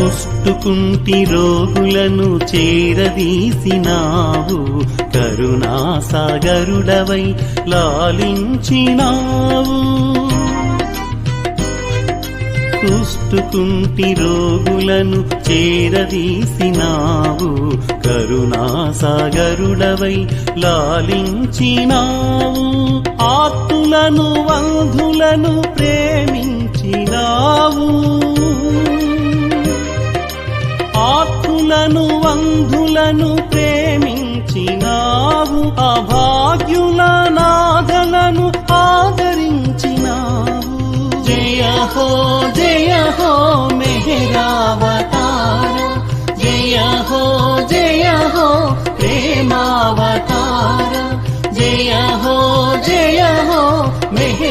కుష్టుకుంటి రోగులను చేరదీసినావు. కరుణాసాగరుడవై లాలించినావు. కుష్టుకుంటి రోగులను చేరదీసినావు. కరుణాసాగరుడవై లాలించినావు. ఆత్తులను వంధులను ప్రేమించినావు. ఆత్తులను వంధులను ప్రేమించినావు అభాగ్యుల నాదలను ఆదరించినావు. జయ హో జయ హో మెహరావతార. జయ హో జయ హో ప్రేమావతార. జయ హో జయ హో మెహ